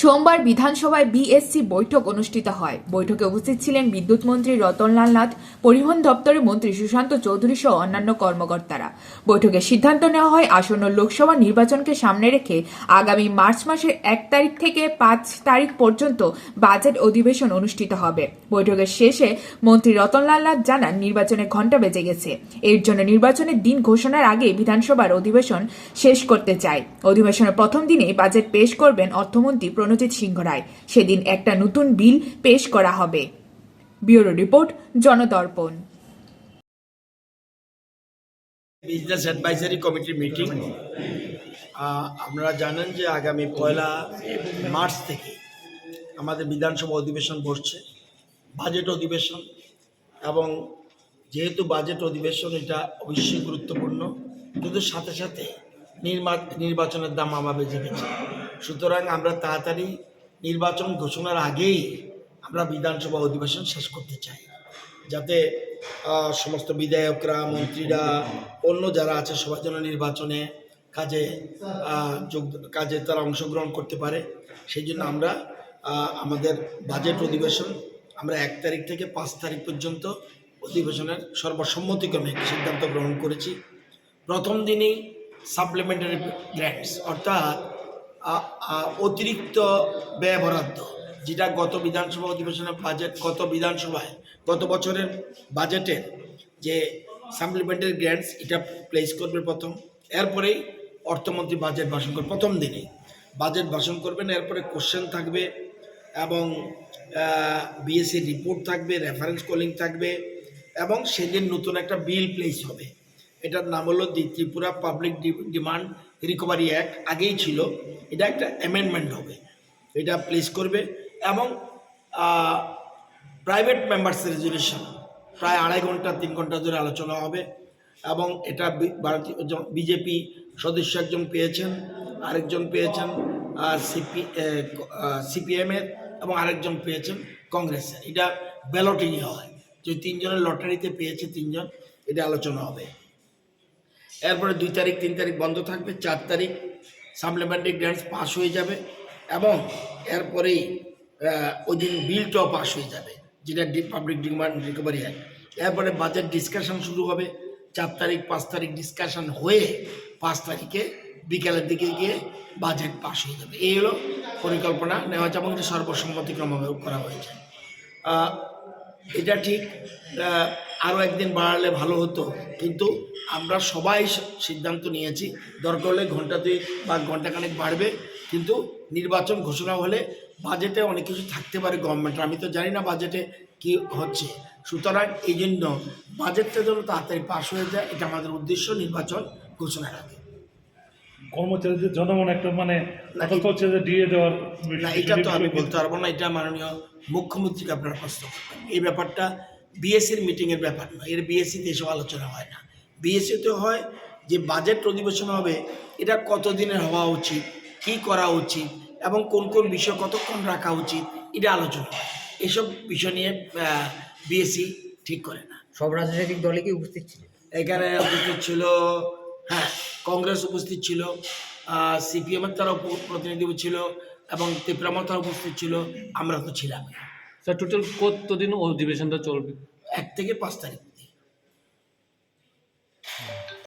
সোমবার বিধানসভায় বিএসসি বৈঠক অনুষ্ঠিত হয়। বৈঠকে উপস্থিত ছিলেন বিদ্যুৎ মন্ত্রী রতনলাল নাথ, পরিবহন দপ্তরের মন্ত্রী সুশান্ত চৌধুরী সহ অন্যান্য কর্মকর্তারা। বৈঠকে সিদ্ধান্ত নেওয়া হয়, আসন্ন লোকসভা নির্বাচনকে সামনে রেখে আগামী মার্চ মাসের এক তারিখ থেকে পাঁচ তারিখ পর্যন্ত বাজেট অধিবেশন অনুষ্ঠিত হবে। বৈঠকের শেষে মন্ত্রী রতনলাল নাথ জানান নির্বাচনে ঘণ্টা বেজে গেছে। এর জন্য নির্বাচনের দিন ঘোষণার আগে বিধানসভার অধিবেশন শেষ করতে চায়। অধিবেশনের প্রথম দিনেই বাজেট পেশ করবেন অর্থমন্ত্রী প্রণজিৎ সিংহ রায়। সেদিন একটা নতুন বিল পেশ করা হবে। Bureau report, Janadarpan. Business advisory কমিটির মিটিং আপনারা জানেন যে আগামী পয়লা মার্চ থেকে আমাদের বিধানসভা অধিবেশন বসছে বাজেট অধিবেশন, এবং যেহেতু বাজেট অধিবেশন, এটা অবশ্যই গুরুত্বপূর্ণ, কিন্তু সাথে সাথে নির্বাচনের দাম আমা বেজে গেছে সুতরাং আমরা তাড়াতাড়ি নির্বাচন ঘোষণার আগেই আমরা বিধানসভা অধিবেশন শেষ করতে চাই। যাতে সমস্ত বিধায়করা, মন্ত্রীরা, অন্য যারা আছে সবার জন্য নির্বাচনে কাজে যোগ, কাজে তারা অংশগ্রহণ করতে পারে। সেই জন্য আমরা আমাদের বাজেট অধিবেশন আমরা এক তারিখ থেকে পাঁচ তারিখ পর্যন্ত অধিবেশনের সর্বসম্মতিক্রমে একটি সিদ্ধান্ত গ্রহণ করেছি। প্রথম দিনেই সাপ্লিমেন্টারি গ্র্যান্টস অর্থাৎ অতিরিক্ত ব্যয় বরাদ্দ, যেটা গত বিধানসভা অধিবেশনের বাজেট গত বিধানসভায়, গত বছরের বাজেটের যে সাপ্লিমেন্টারি গ্র্যান্টস এটা প্লেস করবে প্রথম। এরপরেই অর্থমন্ত্রী বাজেট ভাষণ করবে, প্রথম দিনে। বাজেট ভাষণ করবেন, এরপরে কোশ্চেন থাকবে এবং বিএসসি রিপোর্ট থাকবে রেফারেন্স কলিং থাকবে এবং সেদিন নতুন একটা বিল প্লেস হবে। এটার নাম হলো Tripura public demand recovery act আগেই ছিল। এটা একটা অ্যামেন্ডমেন্ট হবে। এটা প্লেস করবে এবং প্রাইভেট মেম্বার্স রেজলিউশন প্রায় আড়াই ঘণ্টা, তিন ঘণ্টা ধরে আলোচনা হবে এবং এটা ভারতীয় বিজেপি সদস্য একজন পেয়েছেন, আরেকজন পেয়েছেন সিপি সিপিএমের এবং আরেকজন পেয়েছেন কংগ্রেসের। এটা ব্যালটিংয়ে হয়। যে তিনজনের লটারিতে পেয়েছে তিনজন, এটা আলোচনা হবে। এরপরে দুই তারিখ, তিন তারিখ বন্ধ থাকবে, চার তারিখ সাপ্লিমেন্টারি গ্র্যান্টস পাস হয়ে যাবে এবং এরপরেই ওই দিন বিলটাও পাস হয়ে যাবে, যেটা পাবলিক ডিমান্ড রিকভারি অ্যাক্ট এরপরে বাজেট ডিসকাশন শুরু হবে, চার তারিখ, পাঁচ তারিখ ডিসকাশন হয়ে পাঁচ তারিখে বিকেলের দিকে গিয়ে বাজেট পাস হয়ে যাবে। এই হলো পরিকল্পনা, নেওয়া যেমন সর্বসম্মতিক্রমভাবে করা হয়েছে। এটা ঠিক আরও একদিন বাড়ালে ভালো হতো। কিন্তু আমরা সবাই সিদ্ধান্ত নিয়েছি, দরকার হলে ঘণ্টা দুই বা ঘন্টাখানেক বাড়বে, কিন্তু নির্বাচন ঘোষণা হলে বাজেটে অনেক কিছু থাকতে পারে গভর্নমেন্টের আমি তো জানি না বাজেটে কি হচ্ছে। সুতরাং এই জন্য বাজেটটা যেন তাড়াতাড়ি পাশ হয়ে যায়, এটা আমাদের উদ্দেশ্য নির্বাচন ঘোষণা আগে। কর্মচারীদের জনগণ একটা মানে না, হচ্ছে যে দিয়ে দেওয়ার না এটা তো আমি বলতে পারব না এটা মাননীয় মুখ্যমন্ত্রীকে আপনারা প্রশ্ন এই ব্যাপারটা বিএসসির মিটিংয়ের ব্যাপার নয় এর বিএসসিতে এসব আলোচনা হয় না। বিএসসিতে হয় যে বাজেট অধিবেশন হবে এটা কত দিনের হওয়া উচিত কি করা উচিত এবং কোন কোন বিষয় কতক্ষণ রাখা উচিত এটা আলোচনা হয়। এসব বিষয় নিয়ে বিএসসি ঠিক করে না। সব রাজনৈতিক দলে কি উপস্থিত ছিলেন এখানে উপস্থিত ছিল কংগ্রেস উপস্থিত ছিল সিপিএমের তারা প্রতিনিধি ছিল এবং ত্রিপুরামার তারা উপস্থিত ছিল আমরা তো ছিলাম স্যার টোটাল কতদিন অধিবেশনটা চলবে? এক থেকে পাঁচ তারিখ।